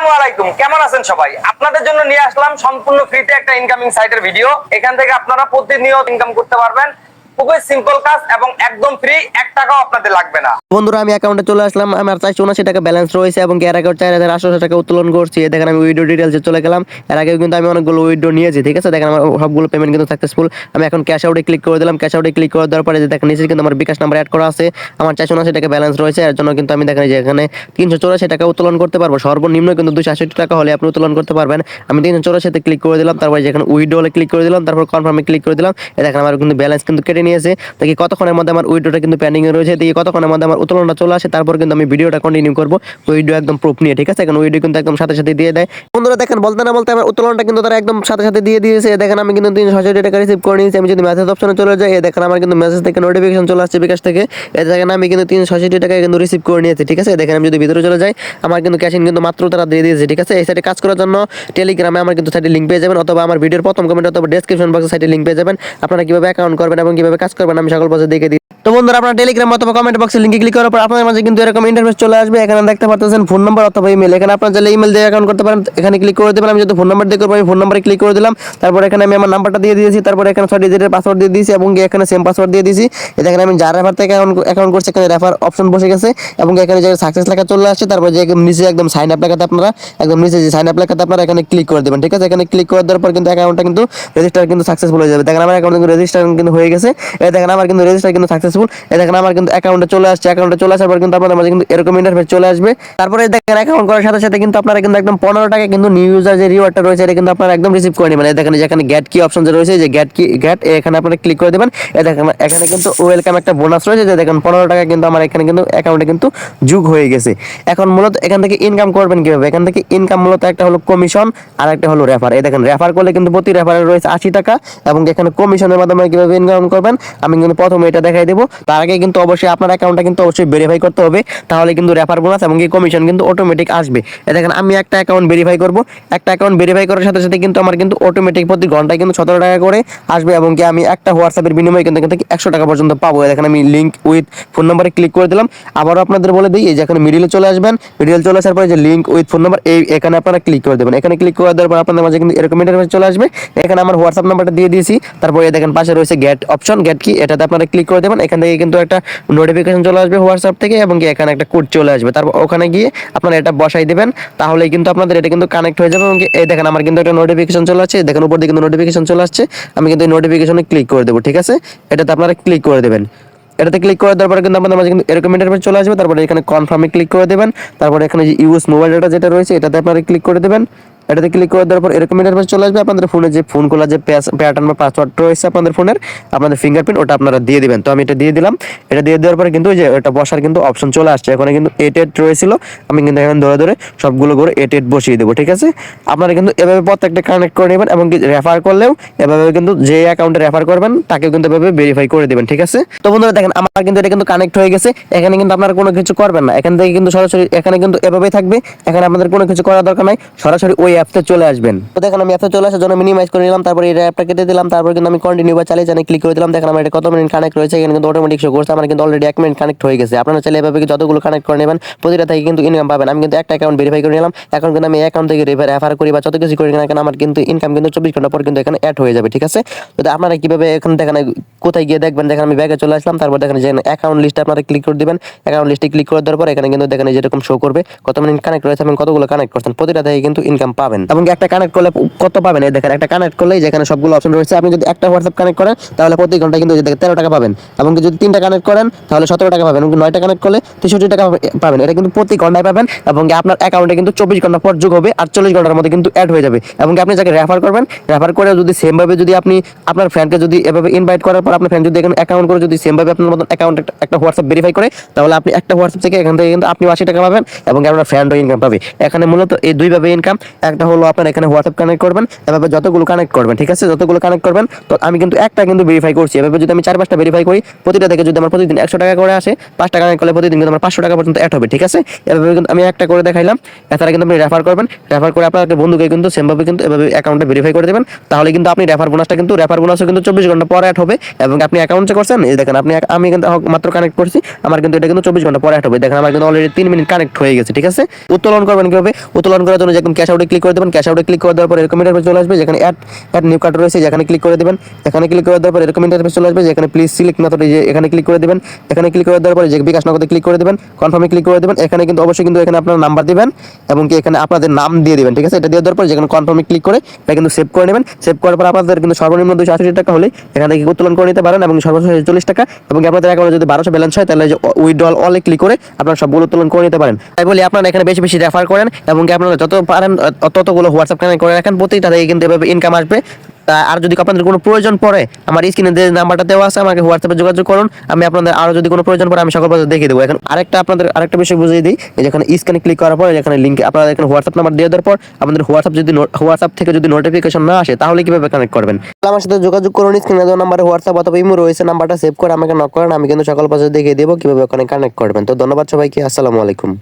আসসালামু কেমন আছেন সবাই? আপনাদের জন্য নিয়ে আসলাম সম্পূর্ণ ফ্রিতে একটা ইনকামিং সাইটের ভিডিও এখান থেকে আপনারা প্রতিনিয়ত ইনকাম করতে পারবেন। খুবই সিম্পল কাজ এবং একদম ফ্রি এক টাকাও আপনাদের লাগবে না। বন্ধুরা, আমি অ্যাকাউন্টে চলে আসলাম, আমার চারশো উনাশি টাকা ব্যালেন্স রয়েছে এবং এর আগে চার হাজার আটশো টাকা উত্তোলন করছি। দেখেন, আমি উইডো ডিটেলসে চলে গেলাম। এর আগে কিন্তু আমি অনেকগুলো উইডো নিয়েছি, ঠিক আছে? দেখেন, আমার সবগুলো পেমেন্ট কিন্তু সাকসেসফুল আমি এখন ক্যাশ আউটে ক্লিক করে দিলাম। ক্যাশ আউটে ক্লিক করে দেওয়ার পরে দেখেন, নিচে কিন্তু আমার বিকাশ নাম্বার অ্যাড করা আছে। আমার চারশো উনাশি টাকা ব্যালেন্স রয়েছে। এর জন্য কিন্তু আমি দেখেন যে এখানে তিনশো চৌরাশি টাকা উত্তোলন করতে পারব। সর্বনিম্ন কিন্তু দুশো আশি টাকা হলে আপনি উত্তোলন করতে পারবেন। আমি তিনশো চৌরাশিতে ক্লিক করে দিলাম। তারপরে যেখানে উইডো হলে ক্লিক করে দিলাম। তারপর কনফার্মে ক্লিক করে দিলাম। দেখেন, আমার কিন্তু ব্যালেন্স কিন্তু কেটে নিয়েছে। দেখি কতক্ষণের মধ্যে আমার উইডোটা কিন্তু পেন্ডিং এ রয়েছে। দেখি কতক্ষণের মধ্যে আমার উত্তোলনটা চলে আসে। তারপর কিন্তু আমি ভিডিওটা কন্টিনিউ করব। উইডো একদম প্রুফ নিয়ে, ঠিক আছে? এখন উইডো কিন্তু একদম সাথে সাথে দিয়ে দেয়। বন্ধুরা, দেখেন, বলতে না বলতে আমার উত্তোলনটা কিন্তু তারা একদম সাথে সাথে দিয়ে দিয়েছে। দেখেন, আমি কিন্তু তিনশো ছয়ষট্টি টাকা রিসিভ করে নিয়েছি। আমি যদি মেসেজ অপশনে চলে যাই দেখেন, আমার কিন্তু মেসেজ থেকে নোটিফিকেশন চলে আসছে বিকাশ থেকে। এই দেখেন, আমি কিন্তু তিনশো ছয়ষট্টি টাকা কিন্তু রিসিভ করে নিয়েছি, ঠিক আছে? দেখেন, আমি যদি ভিতরে চলে যাই, আমার কিন্তু ক্যাশিং কিন্তু মাত্র তারা দিয়ে দিয়েছে, ঠিক আছে? এই সাইটে কাজ করার জন্য টেলিগ্রামে আমার কিন্তু সাইটে লিঙ্ক পেয়ে যাবেন। অথবা আমার ভিডিওর প্রথম কমেন্ট অথবা ডেসক্রিপশন বক্সে সাইটে লিঙ্ক পেয়ে যাবেন। আপনারা কীভাবে অ্যাকাউন্ট করবেন এবং কীভাবে কাজ করবেন আমি সকল বছর দেখে দিই তো বন্ধুরা, আপনার টেলিগ্রাম অথবা কমেন্ট বক্সে লিঙ্কে ক্লিক করার পর আপনাদের মাঝে কিন্তু এরকম ইন্টারফেস চলে আসবে। এখানে দেখতে পাচ্ছেন ফোন নাম্বার অথবা ইমেল এখানে আপনার চাইলে ইমেল দিয়ে অ্যাকাউন্ট করতে পারেন। এখানে ক্লিক করে দেবেন। আমি যদি ফোন নাম্বার দিয়ে করব, আমি ফোন নাম্বারে ক্লিক করে দিলাম। তারপর এখানে আমি আমার নাম্বারটা দিয়ে দিয়েছি। তারপর এখানে ছয় ডিজিটের পাসওয়ার্ড দিয়ে দিয়েছি এবং এখানে সেম পাসওয়ার্ড দিয়ে দিয়েছি। এই দেখেন আমি যার রেফার থেকে অ্যাকাউন্ট করছি, এখানে রেফার অপশন বসে গেছে এবং এখানে যে সাকসেস লেখা চলে আসছে, তারপর যে নিচে একদম সাইন আপ লেখাতে আপনারা, একদম নিচে যে সাইন আপ লেখাতে আপনারা এখানে ক্লিক করে দেবেন। ঠিক আছে? এখানে ক্লিক করে দেওয়ার পর কিন্তু অ্যাকাউন্টটা কিন্তু রেজিস্টার কিন্তু সাকসেসফুল হয়ে যাবে। দেখেন আমার অ্যাকাউন্ট কিন্তু রেজিস্টার কিন্তু হয়ে গেছে। এই দেখেন আমার কিন্তু রেজিস্টার কিন্তু সাকসেসফুল দেখেন আমার কিন্তু অ্যাকাউন্টে চলে আসছে। অ্যাকাউন্টে চলে আসার পর কিন্তু আপনাদের মাঝে কিন্তু এরকম ইন্টারফেস চলে আসবে। তারপরে দেখেন অ্যাকাউন্ট করার সাথে সাথে কিন্তু আপনারা কিন্তু একদম পনেরো টাকা কিন্তু নিউ ইউজার যে রিওয়ার্ডটা রয়েছে, এটা কিন্তু আপনারা একদম রিসিভ দেখেন যেখানে গ্যাট কি অপশন যে রয়েছে, যে গ্যাট কি গ্যাট এখানে আপনারা ক্লিক করে দেবেন। এই দেখেন এখানে কিন্তু ওয়েলকাম একটা বোনাস রয়েছে, যে দেখেন পনেরো টাকা কিন্তু আমার এখানে কিন্তু অ্যাকাউন্টে কিন্তু যুগ হয়ে গেছে। এখন মূলত এখান থেকে ইনকাম করবেন কীভাবে? এখান থেকে ইনকাম মূলত একটা হলো কমিশন আর একটা হলো রেফার এই দেখেন রেফার করলে কিন্তু প্রতি রেফারে রয়েছে আশি টাকা, এবং এখানে কমিশনের মাধ্যমে কীভাবে ইনকাম করবেন? আমি কিন্তু প্রথমে এটা দেখাই দেবো। তার আগে কিন্তু অবশ্যই আপনার অ্যাকাউন্টটা কিন্তু অবশ্যই ভেরিফাই করতে হবে। তাহলে কিন্তু রেফার বোনাস এবং কি কমিশন কিন্তু অটোমেটিক আসবে। দেখেন, আমি একটা অ্যাকাউন্ট ভেরিফাই করব। একটা অ্যাকাউন্ট ভেরিফাই করার সাথে সাথে কিন্তু আমার কিন্তু অটোমেটিক প্রতি ঘন্টায় কিন্তু সতেরো টাকা করে আসবে এবং কি আমি একটা হোয়াটসঅ্যাপের বিনিময়ে কিন্তু থেকে একশো টাকা পর্যন্ত পাবো। দেখেন, আমি লিঙ্ক উইথ ফোন নাম্বারে ক্লিক করে দিলাম। আবারও আপনাদের বলে দিই, এই যে এখানে মিডিলে চলে আসবেন। মিডিল চলে আসার পরে যে লিঙ্ক উইথ ফোন নাম্বার এই এখানে আপনারা ক্লিক করে দেবেন। এখানে ক্লিক করে দেওয়ার পর আপনাদের মাঝে কিন্তু এরকম ইন্টারফেস চলে আসবে। এখানে আমার হোয়াটসঅ্যাপ নাম্বারটা দিয়ে দিয়েছি। তারপরে দেখেন, পাশে রয়েছে গেট অপশন গেট কি এটাতে আপনারা ক্লিক করে দেবেন। এখান থেকে কিন্তু একটা নোটিফিকেশন চলে আসবে হোয়াটসঅ্যাপ থেকে এবং কি এখানে একটা কোড চলে আসবে। তারপর ওখানে গিয়ে আপনারা এটা বসাই দেবেন। তাহলে কিন্তু আপনাদের এটা কিন্তু কানেক্ট হয়ে যাবে এবং এই দেখেন আমার কিন্তু একটা নোটিফিকেশন চলে আসছে। দেখেন উপর দিকে কিন্তু নোটিফিকেশন চলে আসছে। আমি কিন্তু এই নোটিফিকেশনে ক্লিক করে দেবো, ঠিক আছে? এটাতে আপনারা ক্লিক করে দেবেন। এটাতে ক্লিক করে দেওয়ার পরে কিন্তু আপনাদের মাঝে কিন্তু এরকম ইন্টারফেস চলে আসবে। তারপরে এখানে কনফার্মে ক্লিক করে দেবেন। তারপরে এখানে যে ইউজ মোবাইল ডাটা যেটা রয়েছে, এটাতে আপনারা ক্লিক করে দেবেন। এটাতে ক্লিক করে দেওয়ার পর এরকম ইন্টারফেস চলে আসবে। আপনাদের ফোনে যে ফোন খোলা যে প্যাটার্ন বা পাসওয়ার্ড রয়েছে আপনাদের ফোনের আপনাদের ফিঙ্গারপ্রিন্ট ওটা আপনারা দিয়ে দিবেন। তো আমি এটা দিয়ে দিলাম। এটা দিয়ে দেওয়ার পরে কিন্তু যে এটা বসার কিন্তু অপশন চলে আসছে। এখানে কিন্তু এট এট রয়েছিল। আমি কিন্তু এখানে ধরে ধরে সবগুলো করে এট এট বসিয়ে দেবো, ঠিক আছে? আপনারা কিন্তু এভাবে প্রত্যেকটা কানেক্ট করে নেবেন এবং রেফার করলেও এভাবে কিন্তু যে অ্যাকাউন্টে রেফার করবেন তাকে কিন্তু এভাবে ভেরিফাই করে দেবেন, ঠিক আছে? তো বন্ধুরা দেখেন, আমার কিন্তু এটা কিন্তু কানেক্ট হয়ে গেছে। এখানে কিন্তু আপনারা কোনো কিছু করবেন না। এখান থেকে কিন্তু সরাসরি, এখানে কিন্তু এভাবেই থাকবে। এখানে আপনাদের কোনো কিছু করার দরকার নাই। সরাসরি ওই অ্যাপতে চলে আসবেন। তো দেখেন আমি অ্যাপে চলে আসার জন্য মিনিমাইজ করে নিলাম, তারপরে এই অ্যাপটা কেটে দিলাম, তারপর কিন্তু আমি কন্টিনিউ বা চালিয়ে জানি ক্লিক করে দিলাম। দেখেন আমার এটা কত মিনিট কানেক্ট রয়েছে, এখানে কিন্তু অটোমেটিক শো করছে, আমার কিন্তু অলরেডি এক মিনিট কানেক্ট হয়ে গেছে। আপনারা চাইলে এভাবে যতগুলো কানেক্ট করে নেবেন, প্রতিটা থেকে কিন্তু ইনকাম পাবেন। আমি কিন্তু একটা অ্যাকাউন্ট ভেরিফাই করে নিলাম, এখন কিন্তু আমি অ্যাকাউন্ট থেকে রেফার করি বা যত কিছু করি না কেন, আমার কিন্তু ইনকাম কিন্তু চব্বিশ ঘণ্টা পর কিন্তু এখানে অ্যাড হয়ে যাবে, ঠিক আছে? তো আপনারা কীভাবে এখন দেখেন, কোথায় গিয়ে দেখবেন? দেখেন আমি ব্যাগে চলে আসলাম, তারপর দেখেন যে অ্যাকাউন্ট লিস্টে আপনারা ক্লিক করে দিবেন। অ্যাকাউন্ট লিস্টে ক্লিক করে দেওয়ার পর এখানে কিন্তু দেখেন যেরকম শো করবে, কত মিনিট কানেক্ট রয়েছে এবং কতগুলো কানেক্ট করছেন, প্রতিটা থেকে কিন্তু ইনকাম পাবেন। এবং একটা কানেক্ট করলে কত পাবেন? এই দেখেন, একটা কানেক্ট করলে যেখানে সবগুলো অপশন রয়েছে, আপনি যদি একটা হোয়াটসঅ্যাপ কানেক্ট করেন, তাহলে প্রতি ঘণ্টা কিন্তু তেরো টাকা পাবেন। এবং যদি তিনটা কানেক্ট করেন, তাহলে সতেরো টাকা পাবেন। এবং নয়টা কানেক্ট করলে তেষট্টি টাকা পাবেন। এটা কিন্তু প্রতি ঘন্টায় পাবেন, এবং আপনার অ্যাকাউন্টে কিন্তু চব্বিশ ঘণ্টা পর যোগ হবে, আর চল্লিশ ঘণ্টার মধ্যে কিন্তু অ্যাড হয়ে যাবে। এবং আপনি যাকে রেফার করবেন রেফার করে যদি সেমভাবে যদি আপনি আপনার ফ্রেন্ডকে যদি এভাবে ইনভাইট করার পর, আপনার ফ্রেন্ড যদি এখানে অ্যাকাউন্ট করে যদি সেমভাবে আপনার মতন অ্যাকাউন্ট একটা হোয়াটসঅ্যাপ ভেরিফাই করে, তাহলে আপনি একটা হোয়াটসঅ্যাপ থেকে এখান থেকে কিন্তু আপনি আশি টাকা পাবেন, এবং আপনার ফ্রেন্ডও ইনকাম পাবে। এখানে মূলত এই দুইভাবে ইনকাম সেটা হলো আপনার এখানে হোয়াটসঅ্যাপ কানেক্ট করবেন, এভাবে যতগুলো কানেক্ট করবেন, ঠিক আছে? যতগুলো কানেক্ট করবেন, তো আমি কিন্তু একটা কিন্তু ভেরিফাই করছি। এভাবে যদি আমি চার পাঁচটা ভেরিফাই করি, প্রতিটা থেকে যদি আমার প্রতিদিন একশো টাকা করে আসে, পাঁচটা কানেক্ট করলে প্রতিদিন কিন্তু আমার পাঁচশো টাকা পর্যন্ত অ্যাড হবে, ঠিক আছে? এভাবে কিন্তু আমি একটা করে দেখাইলাম, এছাড়া কিন্তু আপনি রেফার করবেন রেফার করে আপনার একটা বন্ধুকে কিন্তু সেমভাবে কিন্তু এভাবে অ্যাকাউন্টে ভেরিফাই করে দেবেন। তাহলে কিন্তু আপনি রেফার বোনাসটা কিন্তু রেফার বোনাসও কিন্তু চব্বিশ ঘণ্টা পরে অ্যাড হবে এবং আপনি অ্যাকাউন্টে করছেন, এই দেখেন আপনি আমি কিন্তু মাত্র কানেক্ট করছি, আমার কিন্তু এটা কিন্তু চব্বিশ ঘণ্টা পরে অ্যাড হবে। দেখেন আমার কিন্তু অলরেডি তিন মিনিট কানেক্ট হয়ে গেছে, ঠিক আছে? উত্তোলন করবেন কীভাবে? উত্তোলন করার জন্য যখন ক্যাশ আউটে ক্লিক করে দেবেন ক্যাশ আউটে ক্লিক করে দেওয়ার পর এরকম ইন্টারফেস চলে আসবে, যেখানে অ্যাড অ্যাড নিউ কার্ড রয়েছে, যেখানে ক্লিক করে দেবেন। এখানে ক্লিক করে দেওয়ার পর এরকম ইন্টারফেস চলে আসবে, যেখানে প্লিজ সিলেক্ট মেথড যে এখানে ক্লিক করে দেবেন। এখানে ক্লিক করে দেওয়ার পরে যে বিকাশ নগদে ক্লিক করে দেবেন কনফার্মে ক্লিক করে দেবেন। এখানে কিন্তু অবশ্যই কিন্তু এখানে আপনার নাম্বার দিবেন এবং কি এখানে আপনাদের নাম দিয়ে দেবেন, ঠিক আছে? এটা দিয়ে দেওয়ার পর যেখানে কনফার্মে ক্লিক করে, এটা কিন্তু সেভ করে নেবেন। সেভ করার পর আপনাদের কিন্তু সর্বনিম্ন দুশো আশি টাকা হলে এখান থেকে উত্তোলন করে নিতে পারেন এবং সর্বশেষ চল্লিশ টাকা এবং আপনাদের অ্যাকাউন্টে যদি বারোশো ব্যালেন্স হয়, তাহলে উইড্রল অলে ক্লিক করে আপনারা সবগুলো উত্তোলন করে নিতে পারেন। তাই বলি আপনারা এখানে বেশি বেশি রেফার করেন এবং আপনারা যত পারেন ততগুলো হোয়াটসঅ্যাপ কানেক্ট করে রাখেন, প্রতিটা থেকে কিন্তু এভাবে ইনকাম আসবে। আর যদি আপনাদের কোনো প্রয়োজন পড়ে, আমার স্ক্রিনে যে নাম্বারটা দেওয়া আছে, আমাকে হোয়াটসঅ্যাপে যোগাযোগ করুন। আমি আপনাদের আরও যদি কোনো প্রয়োজন পড়ে, আমি সকল বাজার দেখিয়ে দেবো। এখন আরেকটা আপনাদের, আরেকটা বিষয় বুঝিয়ে দিই। যেখানে স্ক্যানে ক্লিক করার পর এখানে লিঙ্ক আপনারা এখানে হোয়াটসঅ্যাপ নাম্বার দিয়ে দেওয়ার পর আমাদের হোয়াটসঅ্যাপ যদি হোয়াটসঅ্যাপ থেকে যদি নোটিফিকেশন না আসে, তাহলে কীভাবে কানেক্ট করবেন? আমার সাথে যোগাযোগ করুন স্ক্রিনে দেওয়া নাম্বারে হোয়াটসঅ্যাপ অথবা ইমো রয়েছে নাম্বারটা সেভ করে আমাকে নক করেন, আমি কিন্তু সকল বাজার দেখিয়ে দেবো কীভাবে ওখানে কানেক্ট করবেন। তো ধন্যবাদ সবাইকে, আসসালামু আলাইকুম।